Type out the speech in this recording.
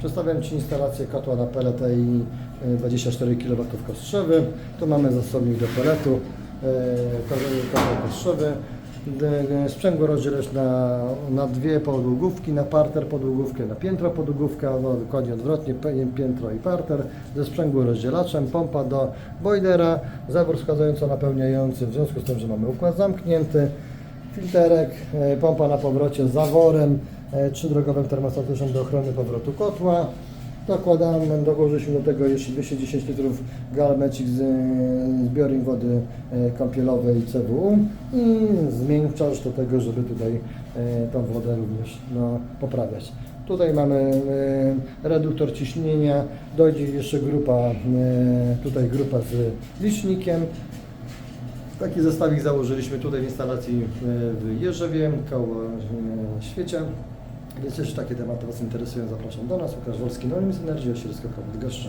Przedstawiam Ci instalację kotła na pelet i e, 24 kW kostrzewy. Tu mamy zasobnik do peletu, e, kotła kostrzewy. D- Sprzęgło rozdzielać na, na dwie podłogówki, na parter podłogówkę, na piętro podłogówkę, albo dokładnie odwrotnie, piętro i parter, ze sprzęgło rozdzielaczem, pompa do boilera, zawór wskazająco-napełniający, w związku z tym, że mamy układ zamknięty, filterek, e, pompa na powrocie z zaworem, e, trzydrogowym termostatycznym do ochrony powrotu kotła. Dokładamy, dołożyliśmy do tego jeszcze 210 litrów Galmecik z e, zbiornik wody e, kąpielowej CWU i zmiękczacz do tego, żeby tutaj e, tą wodę również no, poprawiać. Tutaj mamy e, reduktor ciśnienia, dojdzie jeszcze grupa, e, tutaj grupa z licznikiem. Taki zestawik założyliśmy tutaj w instalacji e, w Jerzewie koło e, Świecia. Więc jeśli takie tematy Was interesują, zapraszam do nas. Łukasz Wolski, Anonymous Energy, Osielsko, Bydgoszcz.